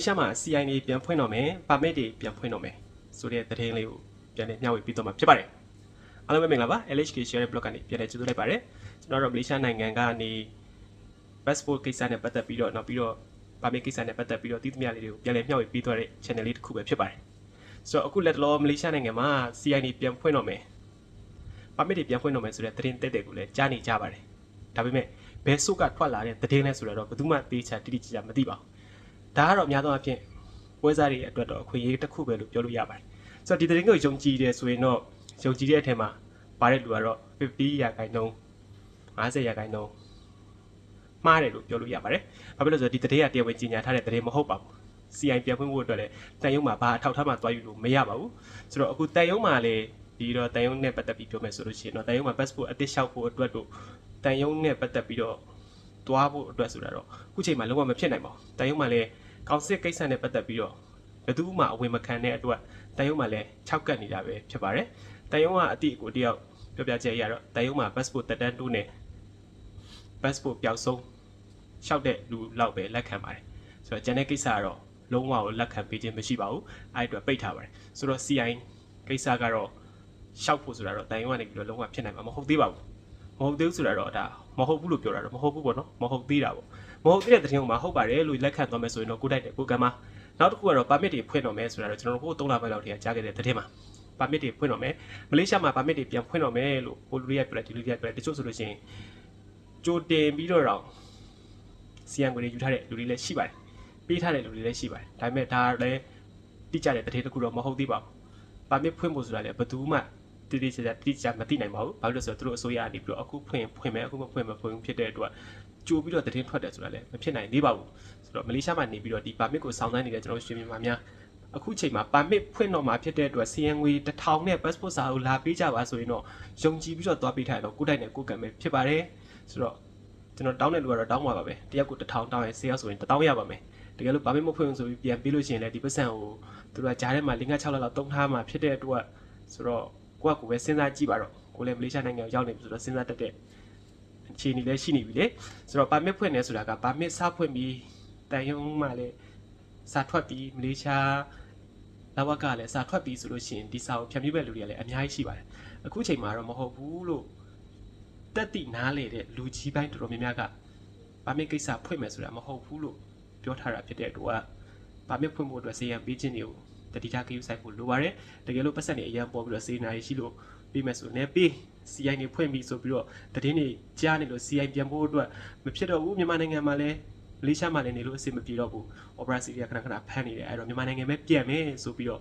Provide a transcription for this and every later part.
လေးရှားမှာ CI တွေပြန်ဖွင့်တော့မယ်ပါမစ်တွေပြန်ဖွင့်တော့မယ်ဆိုတဲ့သတင်းလေးကိုပြန်လည်မျှဝေပြီးတော့မှာဖြစ်ပါတယ်အားလုံးပဲမင်္ဂလာပါ LHK share blog ကနေပြန်လည်ကြိုဆိုလိုက်ပါတယ်ကျွန်တော်တို့မလေးရှားနိုင်ငံကနေ passport ကိစ္စနဲ့ပတ်သက်ပြီးတော့နောက်ပြီးတော့ပါမစ်ကိစ္စနဲ့ပတ်သက်ပြီးတော့တည်သမျှလေးတွေကိုပြန်လည်မျှဝေပြီးသွားတဲ့ channel လေးတစ်ခုပဲဖြစ်ပါတယ်ဆိုတော့အခုလက်တလောမလေးရှားနိုင်ငံမှာ CI တွေပြန်ဖွင့်တော့မယ်ပါမစ်တွေပြန်ဖွင့်တော့မယ်ဆိုတဲ့သတင်းတက်တဲ့ကိုလည်းကြားနေကြပါတယ်ဒါပေမဲ့ဘယ်စုကထွက်လာတဲ့သတင်းလဲဆိုတော့ဘယ်သူမှသိချာတိတိကျကျမသိပါဘူး ဒါကတော့အများသောအားဖြင့်ပွဲစားတွေအတွက်တော့အခွင့်အရေးတစ်ခုပဲလို့ပြောလို့ရပါတယ်။ဆိုတော့ဒီသတင်းကိုယုံကြည်တယ်ဆိုရင်တော့ယုံကြည်တဲ့အထက်မှာပါတဲ့လူကတော့50ရာခိုင်နှုန်း50ရာခိုင်နှုန်းမှားတယ်လို့ပြောလို့ရပါတယ်။ဘာဖြစ်လို့လဲဆိုတော့ဒီသတင်းကတရားဝင်ကြီးညာထားတဲ့သတင်းမဟုတ်ပါဘူး။ CI ပြန်ဖွင့်ဖို့အတွက်လည်းတန်ယုံမှာဘာအထောက်အထားမှသွားယူလို့မရပါဘူး။ဆိုတော့အခုတန်ယုံမှာလည်းဒီတော့တန်ယုံနဲ့ပတ်သက်ပြီးပြောမယ်ဆိုလို့ရှိရင်တော့တန်ယုံမှာ passport အသစ်လျှောက်ဖို့အတွက်တို့တန်ယုံနဲ့ပတ်သက်ပြီးတော့ သွားဖို့အတွက်ဆိုတာတော့အခုချိန်မှာလုံးဝမဖြစ်နိုင်ပါဘူး။တန်ယုံမှာလည်းကောင်စစ်ကိစ္စနဲ့ပတ်သက်ပြီးတော့ဘယ်သူမှအဝင်မခံတဲ့အတွက်တန်ယုံမှာလည်း6ကတ်နေတာပဲဖြစ်ပါတယ်။တန်ယုံကအတိအကိုတယောက်ပြောပြချက်အရတော့တန်ယုံမှာ passport တက်တန်းတိုးနဲ့ passport ပျောက်ဆုံးလျှောက်တဲ့လူလောက်ပဲလက်ခံပါတယ်။ဆိုတော့ကျန်တဲ့ကိစ္စကတော့လုံးဝကိုလက်ခံပေးခြင်းမရှိပါဘူး။အဲ့အတွက်ပိတ်ထားပါတယ်။ဆိုတော့ CI ကိစ္စကတော့လျှောက်ဖို့ဆိုတာတော့တန်ယုံကနေပြီးတော့လုံးဝဖြစ်နိုင်မှာမဟုတ်သေးပါဘူး။မဟုတ်သေးဘူးဆိုတာတော့ဒါ မဟုတ်ဘူးလို့ပြောတာတော့မဟုတ်ဘူးပေါ့နော်။မဟုတ်သေးတာပေါ့။မဟုတ်သေးတဲ့သတင်းမှာဟုတ်ပါတယ်လို့လက်ခံသွားမယ်ဆိုရင်တော့ကိုတိုက်တယ်ကိုကံမှာနောက်တစ်ခုကတော့ပါမစ်တွေဖွင့်တော့မယ်ဆိုတာတော့ကျွန်တော်တို့ဟို3လပိုင်းလောက်တည်းကကြားခဲ့တဲ့သတင်းမှာပါမစ်တွေဖွင့်တော့မယ်မလေးရှားမှာပါမစ်တွေပြန်ဖွင့်တော့မယ်လို့ဟိုလူတွေကပြောလိုက်ဒီလူတွေကပြောလိုက်တချို့ဆိုလို့ရှိရင်ကြိုတင်ပြီးတော့တော့စီယံကိုတွေယူထားတဲ့လူတွေလည်းရှိပါတယ်ပေးထားတဲ့လူတွေလည်းရှိပါတယ်ဒါပေမဲ့ဒါလည်းတိကျတဲ့သတင်းတစ်ခုတော့မဟုတ်သေးပါဘူးပါမစ်ဖွင့်ဖို့ဆိုတာလည်းဘယ်သူမှ တိတိကျကျတိကျမသိနိုင်ပါဘူးဘာလို့လဲဆိုတော့သူတို့အစိုးရကနေပြီးတော့အခုဖွင့်ဖွင့်မယ်အခုမဖွင့်မဖွင့်ဘူးဖြစ်တဲ့အတွက်ကြိုပြီးတော့သတင်းထွက်တယ်ဆိုတာလည်းမဖြစ်နိုင်သေးပါဘူးဆိုတော့မလေးရှားမှာနေပြီးတော့ဒီပါမစ်ကိုစောင်းတိုင်းနေတဲ့ကျွန်တော်ရွှေမြန်မာများအခုချိန်မှာပါမစ်ဖွင့်တော့မှာဖြစ်တဲ့အတွက်စီယံငွေတစ်ထောင်နဲ့ passport စာအုပ်လာပေးကြပါဆိုရင်တော့ယုံကြည်ပြီးတော့သွားပေးထားရတော့ကိုယ်တိုင်နဲ့ကိုယ်ကံပဲဖြစ်ပါတယ်ဆိုတော့ကျွန်တော်တောင်းတဲ့လူကတော့တောင်းပါပါပဲတယောက်ကိုတစ်ထောင်တောင်းရင်ဆေးရောက်ဆိုရင်တစ်တောင်းရပါမယ်တကယ်လို့ပါမစ်မဖွင့်ဘူးဆိုပြီးပြန်ပေးလို့ရှိရင်လည်းဒီပတ်စံကိုသူတို့ကကြားထဲမှာ5 6လလောက်တုံးထားမှာဖြစ်တဲ့အတွက်ဆိုတော့ ကိုယ့်ကကိုယ်ပဲစဉ်းစားကြည့်ပါတော့ကိုယ်လည်းမလေးရှားနိုင်ငံကိုရောက်နေပြီဆိုတော့စဉ်းစားတတ်တဲ့အခြေအနေလည်းရှိနေပြီလေဆိုတော့ပါမစ်ဖွင့်နေဆိုတာကပါမစ်စဖွင့်ပြီးတန်ယုံမှလည်းစာထွက်ပြီးမလေးရှားလဝကလည်းစာထွက်ပြီးဆိုလို့ရှိရင်ဒီစာကိုဖြတ်မြူးပဲလူတွေကလည်းအများကြီးရှိပါတယ်အခုချိန်မှာတော့မဟုတ်ဘူးလို့တက်တိနားလေတဲ့လူကြီးပိုင်းတော်တော်များများကပါမစ်ကိစ္စဖွင့်မယ်ဆိုတာမဟုတ်ဘူးလို့ပြောထားတာဖြစ်တဲ့အတွက်ပါမစ်ဖွင့်ဖို့အတွက်စေရန်ပေးခြင်းတွေကို တတိယကိစ္စဆိုင်ဖို့လိုပါတယ်တကယ်လို့ပတ်စံတွေအရင်ပေါ်ပြီးတော့စေနာရီရှိလို့ပြီးမယ်ဆိုရင်လည်းပေး CI နေဖွင့်ပြီးဆိုပြီးတော့တည်င်းတွေကြားနေလို့ CI ပြန်ဖို့အတွက်မဖြစ်တော့ဘူးမြန်မာနိုင်ငံမှာလည်းမလေးရှားမှာလည်းနေလို့အဆင်မပြေတော့ဘူး Opera City ကခဏခဏဖမ်းနေတယ်အဲ့တော့မြန်မာနိုင်ငံပဲပြန်မယ်ဆိုပြီးတော့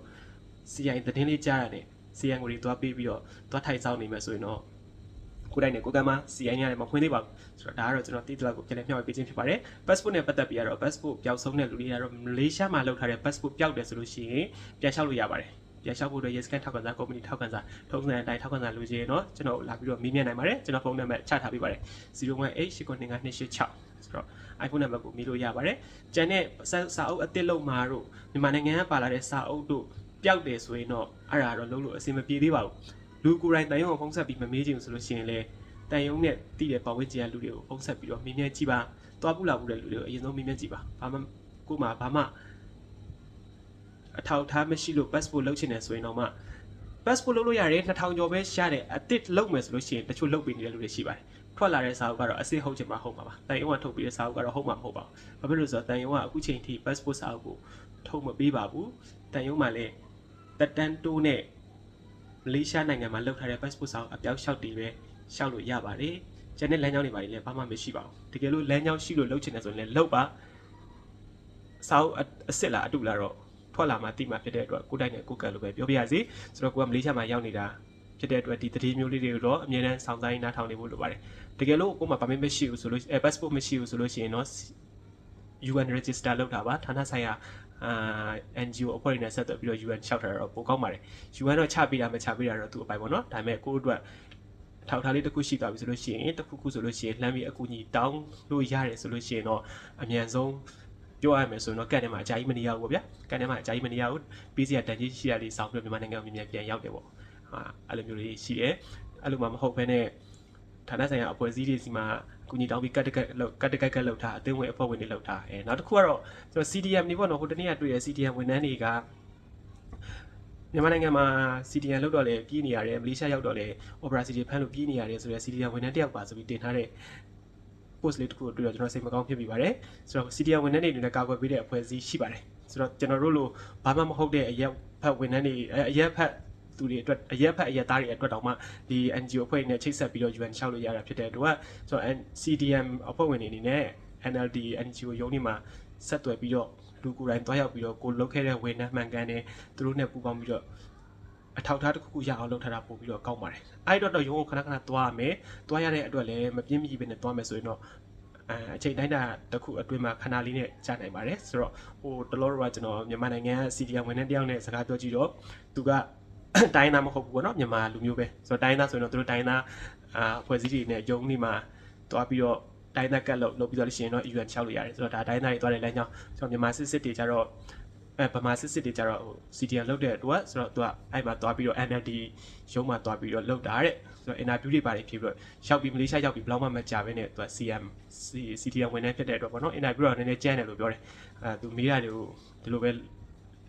CI တည်င်းလေးကြားရတယ် CI ကိုတွေသွားပေးပြီးတော့သွားထိုင်ဆောင်နေမယ်ဆိုရင်တော့ ကိုယ်တိုင်နဲ့ကိုယ်ကမှ CI နဲ့လည်းမဖွင့်သေးပါဘူးဆိုတော့ဒါကတော့ကျွန်တော်တိတိကျကျကိုပြန်လည်မျှဝေပေးခြင်းဖြစ်ပါတယ် passport နဲ့ပတ်သက်ပြီးတော့ passport ပျောက်ဆုံးတဲ့လူတွေကတော့မလေးရှားမှာလောက်ထားတဲ့ passport ပျောက်တယ်ဆိုလို့ရှိရင်ပြန်လျှောက်လို့ရပါတယ်ပြန်လျှောက်ဖို့အတွက် yes scan ထောက်ခံစာ company ထောက်ခံစာထုံးစံအတိုင်းထောက်ခံစာလိုချင်ရင်တော့ကျွန်တော်လာပြီးတော့မေးမြန်းနိုင်ပါတယ်ကျွန်တော်ဖုန်းနံပါတ်ချထားပေးပါတယ်018892286ဆိုတော့ iPhone နံပါတ်ကိုမေးလို့ရပါတယ်ကျန်တဲ့စာအုပ်အသစ်လုံးမှာတို့မြန်မာနိုင်ငံကပါလာတဲ့စာအုပ်တို့ပျောက်တယ်ဆိုရင်တော့အဲ့ဒါတော့လုံးလို့အဆင်မပြေသေးပါဘူး လူကိုယ်တိုင်တန်ရုံကိုဖုန်းဆက်ပြီးမမေးချင်ဘူးဆိုလို့ရှိရင်လည်းတန်ရုံနဲ့တည်တဲ့ပတ်ဝန်းကျင်ကလူတွေကိုဖုန်းဆက်ပြီးတော့မေးမြန်းကြည့်ပါသွားပူလာပူတဲ့လူတွေကိုအရင်ဆုံးမေးမြန်းကြည့်ပါဘာမှကို့မှာဘာမှအထောက်အထားမရှိလို့ passport လုပ်ချင်တယ်ဆိုရင်တော့မှ passport လုပ်လို့ရတယ်2000ကျော်ပဲရတယ်အတစ်လုပ်မယ်ဆိုလို့ရှိရင်တချို့လုပ်ပေးနေတဲ့လူတွေရှိပါတယ်ထွက်လာတဲ့စာအုပ်ကတော့အစစ်ဟုတ်ချင်မှဟုတ်မှာပါတန်ရုံကထုတ်ပြီးတဲ့စာအုပ်ကတော့ဟုတ်မှာမဟုတ်ပါဘူးဘာဖြစ်လို့လဲဆိုတော့တန်ရုံကအခုချိန်ထိ passport စာအုပ်ကိုထုတ်မပေးပါဘူးတန်ရုံမှာလည်းတက်တန်းတိုးနဲ့ မလေးရှားနိုင်ငံမှာလုပ်ထားတဲ့ passport စာအုပ်အပြောက်လျှောက်တည်ပဲရှောက်လို့ရပါတယ်ကျန်တဲ့လမ်းကြောင်းတွေပါလည်းဘာမှမရှိပါဘူးတကယ်လို့လမ်းကြောင်းရှိလို့လုပ်ချင်တယ်ဆိုရင်လည်းလုပ်ပါစာအုပ်အစ်စ်လားအတူလားတော့ထွက်လာမှတိမှဖြစ်တဲ့အတွက်ကိုတိုက်နဲ့ကိုကတ်လိုပဲပြောပြရစီဆိုတော့ကိုကမလေးရှားမှာရောက်နေတာဖြစ်တဲ့အတွက်ဒီသတင်းမျိုးလေးတွေကိုတော့အမြဲတမ်းစောင့်ဆိုင်နားထောင်နေဖို့လိုပါတယ်တကယ်လို့ကိုမှဗမင်းမရှိဘူးဆိုလို့အဲ passport မရှိဘူးဆိုလို့ရှိရင်တော့ UN register လုပ်တာပါဌာနဆိုင်ရာ အာ NGO အဖွဲ့တွေနဲ့ဆက်သွယ်ပြီးတော့ UN လျှောက်ထားတာတော့ပိုကောင်းပါတယ် UN တော့ချပေးတာမချပေးတာတော့သူ့အပိုင်ပေါ့နော်ဒါပေမဲ့ကိုအတွက်ထောက်ထားလေးတစ်ခုရှိသွားပြီဆိုလို့ရှိရင်တစ်ခုခုဆိုလို့ရှိရင်လှမ်းပြီးအကူအညီတောင်းလို့ရတယ်ဆိုလို့ရှိရင်တော့အမြန်ဆုံးပြောရမယ်ဆိုရင်တော့ကန်ထဲမှာအကြာကြီးမနေရဘူးပေါ့ဗျာကန်ထဲမှာအကြာကြီးမနေရဘူးပြီးစီကတန်ကြီးရှိရလေးစောင်းပြီးမြန်မာနိုင်ငံကိုမြန်မြန်ပြန်ရောက်တယ်ပေါ့ဟာအဲ့လိုမျိုးလေးရှိတယ်အဲ့လိုမှမဟုတ်ဘဲနဲ့ဌာနဆိုင်ရာအဖွဲ့အစည်းတွေစီမှာ ကူညီတောင်းပြီးကတ်တကက်လောက်ကတ်တကက်ကက်လောက်ထားအသင်းဝင်အဖွဲ့ဝင်တွေလောက်ထားအဲနောက်တစ်ခုကတော့ကျွန်တော် CDM နေပေါ့နော်ဟိုတနေ့ကတွေ့ရ CDM ဝန်ထမ်းတွေကမြန်မာနိုင်ငံမှာ CDM လောက်တော့လေပြည်နေရတယ်မလေးရှားရောက်တော့လေ Opera City ဖမ်းလို့ပြည်နေရတယ်ဆိုတော့ CDM ဝန်ထမ်းတစ်ယောက်ပါဆိုပြီးတင်ထားတဲ့ post လေးတစ်ခုကိုတွေ့တော့ကျွန်တော်စိတ်မကောင်းဖြစ်မိပါတယ်ဆိုတော့ CDM ဝန်ထမ်းတွေအနေနဲ့ကာကွယ်ပေးတဲ့အဖွဲ့အစည်းရှိပါတယ်ဆိုတော့ကျွန်တော်တို့လိုဘာမှမဟုတ်တဲ့အရက်ဖက်ဝန်ထမ်းတွေအရက်ဖက် သူတွေအတွက်အရက်ဖက်အရက်သားတွေအတွက်တောင်မှဒီ NGO အဖွဲ့နဲ့ချိတ်ဆက်ပြီးတော့ UN ရှောက်လို့ရတာဖြစ်တဲ့အတွက်ဆိုတော့ CDM အဖွဲ့ဝင်တွေအနေနဲ့ NLD NGO ရုံးဒီမှာဆက်သွယ်ပြီးတော့လူကိုယ်တိုင်တွားရောက်ပြီးတော့ကိုလုတ်ခဲ့တဲ့ဝန်ထမ်းမှန်ကန်တဲ့သူတို့နဲ့ပူးပေါင်းပြီးတော့အထောက်အထားတစ်ခုခုရအောင်လုပ်ထားတာပို့ပြီးတော့ကောင်းပါတယ်အဲ့တော့တော့ရုံးကိုခဏခဏတွားရမယ်တွားရတဲ့အတွက်လည်းမပြင်းမကြီးပဲနဲ့တွားမယ်ဆိုရင်တော့အဲအချိန်တိုင်းတာတစ်ခုအတွင်းမှာခဏလေးနဲ့ကြာနိုင်ပါတယ်ဆိုတော့ဟိုတလောတော့ကျွန်တော်မြန်မာနိုင်ငံက CDM ဝန်ထမ်းတယောက်နဲ့စကားပြောကြည့်တော့သူက တိုင်းသားမဟုတ်ဘူးပေါ့နော်မြန်မာလူမျိုးပဲဆိုတော့တိုင်းသားဆိုရင်တော့သူတို့တိုင်းသားအာဖွဲ့စည်းတွေနဲ့ယုံနေမှာတွားပြီးတော့တိုင်းသားကတ်လို့လုပ်ပြီးတော့လို့ရှိရင်တော့ UN 6လို့ရတယ်ဆိုတော့ဒါတိုင်းသားတွေတွားတဲ့လမ်းကြောင်းဆိုတော့မြန်မာစစ်စစ်တွေကြတော့အဲဗမာစစ်စစ်တွေကြတော့ဟို CDN လုပ်တဲ့အတွက်ဆိုတော့သူကအဲ့မှာတွားပြီးတော့ NLD ရုံးမှာတွားပြီးတော့လုပ်တာတဲ့ဆိုတော့ interview တွေပါတယ်ဖြစ်ပြီးတော့ရောက်ပြီးမလေးရှားရောက်ပြီးဘယ်တော့မှမကြဘဲနဲ့သူက CM CDN ဝင်နေဖြစ်တဲ့အတွက်ပေါ့နော် interview တော့နည်းနည်းကြမ်းတယ်လို့ပြောတယ်အဲသူမေးတာတွေကိုဒီလိုပဲ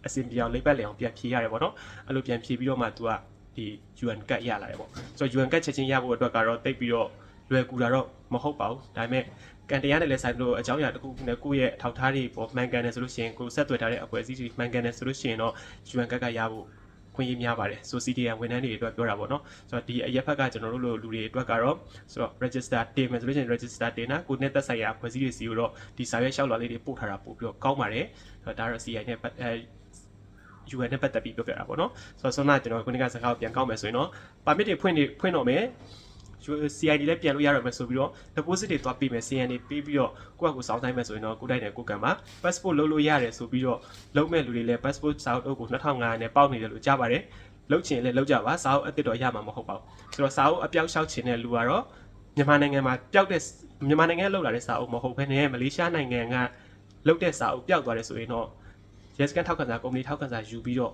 အစင်ပြောင်းလိပ်ပတ်လေအောင်ပြန်ဖြေရတယ်ပေါ့နော်အဲ့လိုပြန်ဖြေပြီးတော့မှသူကဒီ UN ကတ်ရလာတယ်ပေါ့ဆိုတော့ UN ကတ်ချက်ချင်းရဖို့အတွက်ကတော့တိတ်ပြီးတော့လွယ်ကူတာတော့မဟုတ်ပါဘူးဒါပေမဲ့ကန်တရားနဲ့လည်းဆိုင်လို့အကြောင်းအရာတစ်ခုခုနဲ့ကိုယ့်ရဲ့ထောက်ထားတွေပေါ်မှန်ကန်တယ်ဆိုလို့ရှိရင်ကိုယ်ဆက်သွယ်ထားတဲ့အဖွဲ့အစည်းတွေမှန်ကန်တယ်ဆိုလို့ရှိရင်တော့ UN ကတ်ကရဖို့ခွင့်ရများပါတယ်ဆို CDN ဝန်ထမ်းတွေအတွက်ပြောတာပေါ့နော်ဆိုတော့ဒီအရက်ဖက်ကကျွန်တော်တို့လိုလူတွေအတွက်ကတော့ဆိုတော့ register တင်မယ်ဆိုလို့ရှိရင် register တင်တာကိုနဲ့သက်ဆိုင်ရာဖွဲ့စည်းတွေစီကိုတော့ဒီစာရွက်လျှောက်လာလေးတွေပို့ထားတာပို့ပြီးတော့ကောင်းပါတယ်ဆိုတော့ဒါတော့ CI နဲ့ပတ်အဲ UN နဲ့ပတ်သက်ပြီးပြောပြတာပေါ့နော်ဆိုတော့ဆွမ်းနာကျွန်တော်ခုနကစကားကိုပြန်ကောက်မယ်ဆိုရင်တော့ permit တွေဖွင့်နေဖွင့်တော့မယ် CID လည်းပြန်လို့ရတော့မယ်ဆိုပြီးတော့ deposit တွေသွားပေးမယ် CN တွေပေးပြီးတော့ကိုယ့်အကူစောင်းတိုင်းမယ်ဆိုရင်တော့ကိုယ်တိုက်တယ်ကိုယ်ကံပါ passport လုပ်လို့ရတယ်ဆိုပြီးတော့လုပ်မဲ့လူတွေလည်း passport စာအုပ်ကို2500နဲ့ပေါက်နေတယ်လို့ကြားပါတယ်လုပ်ချင်လည်းလုပ်ကြပါစာအုပ်အစ်စ်တော့ရမှာမဟုတ်ပါဘူးဆိုတော့စာအုပ်အပြောက်လျှောက်ချင်တဲ့လူကတော့မြန်မာနိုင်ငံမှာပျောက်တဲ့မြန်မာနိုင်ငံကလောက်လာတဲ့စာအုပ်မဟုတ်ဘဲနဲ့မလေးရှားနိုင်ငံကလောက်တဲ့စာအုပ်ပျောက်သွားတယ်ဆိုရင်တော့ yes ကန်ထောက်ခံစာကုမ္ပဏီထောက်ခံစာယူပြီးတော့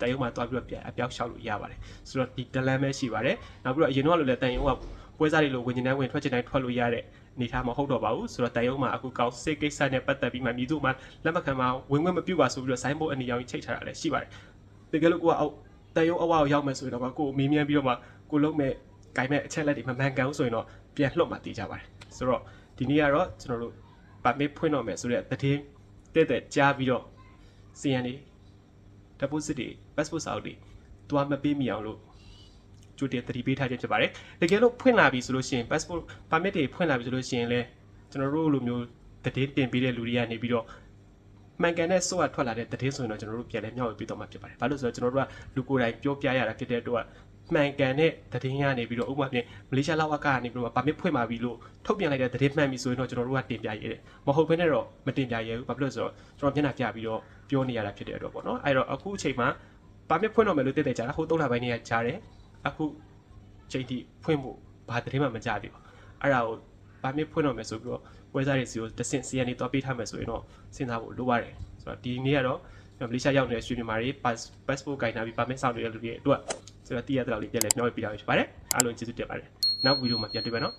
တန်ရုံမှာတွားပြီးတော့ပြန်အပြောက်လျှောက်လို့ရပါတယ်ဆိုတော့ဒီတလန်ပဲရှိပါတယ်နောက်ပြီးတော့အရင်တော့လိုလဲတန်ရုံကပွဲစားတွေလိုဝင်ကျင်တိုင်းဝင်ထွက်ကျင်တိုင်းထွက်လို့ရတဲ့အနေထားမဟုတ်တော့ပါဘူးဆိုတော့တန်ရုံမှာအခုကောက်စိတ်ကိစ္စနဲ့ပတ်သက်ပြီးမှမြည်သူမှလက်မခံပါဝင်ဝင်မပြုတ်ပါဆိုပြီးတော့ဆိုင်းဘုတ်အနီရောင်ကြီးချိတ်ထားတာလည်းရှိပါတယ်တကယ်လို့ကိုကအောက်တန်ရုံအဝါကိုရောက်မယ်ဆိုရင်တော့ကိုကိုမေးမြန်းပြီးတော့မှကိုလုံးမဲ့ဂိုင်းမဲ့အချက်လက်တွေမမှန်ကန်ဘူးဆိုရင်တော့ပြန်လှုပ်မှတည်ကြပါတယ်ဆိုတော့ဒီနေ့ကတော့ကျွန်တော်တို့ပါမေးဖွင့်တော့မယ်ဆိုတဲ့သတင်းတဲ့တဲ့ကြားပြီးတော့ CN တွေ deposit တွေ passport စာအုပ်တွေတွားမပေးမိအောင်လို့ကြိုတင်သတိပေးထားခြင်းဖြစ်ပါတယ်တကယ်လို့ဖွင့်လာပြီဆိုလို့ရှိရင် passport permit တွေဖွင့်လာပြီဆိုလို့ရှိရင်လည်းကျွန်တော်တို့လိုမျိုးသတင်းတင်ပေးတဲ့လူတွေကနေပြီးတော့မှန်ကန်တဲ့ဆိုအထွက်လာတဲ့သတင်းဆိုရင်တော့ကျွန်တော်တို့ပြန်လဲမျှဝေပေးတော့မှာဖြစ်ပါတယ်။ဘာလို့လဲဆိုတော့ကျွန်တော်တို့ကလူကိုယ်တိုင်ပြောပြရတာဖြစ်တဲ့အတွက် မှန်ကန်တဲ့သတင်းကနေပြီးတော့ဥပမာဖြင့်မလေးရှားလောက်ကနေပြီးတော့ပါမစ်ဖွင့်มาပြီလို့ထုတ်ပြန်လိုက်တဲ့သတင်းမှန်ပြီဆိုရင်တော့ကျွန်တော်တို့ကတင်ပြရဲတယ်။မဟုတ်ဘဲနဲ့တော့မတင်ပြရဲဘူး။ဘာဖြစ်လို့လဲဆိုတော့ကျွန်တော်မျက်နှာပြပြီးတော့ပြောနေရတာဖြစ်တဲ့အတွက်ပေါ့နော်။အဲ့တော့အခုအချိန်မှာပါမစ်ဖွင့်တော့မယ်လို့တိတ်တိတ်ကြားတာဟို၃လပိုင်းနေရကြားတယ်။အခုချိန်ထိဖွင့်ဖို့ဘာသတင်းမှမကြားသေးဘူး။အဲ့ဒါကိုပါမစ်ဖွင့်တော့မယ်ဆိုပြီးတော့ပွဲစားတွေစီကိုတဆင့် CN တွေတွားပေးထားမယ်ဆိုရင်တော့စဉ်းစားဖို့လိုပါတယ်။ဆိုတော့ဒီနေ့ကတော့မလေးရှားရောက်နေတဲ့ရွှေမြန်မာတွေ passport ကင်ထားပြီးပါမစ်စောင့်နေတဲ့လူတွေအတွက် ဆိုတော့တည်ရတဲ့လောက်လေးပြန်လဲပြောပြပေးတာဖြစ်ပါတယ်အားလုံးကျေးဇူးတင်ပါတယ်နောက်ဗီဒီယိုမှာပြန်တွေ့မယ်နော်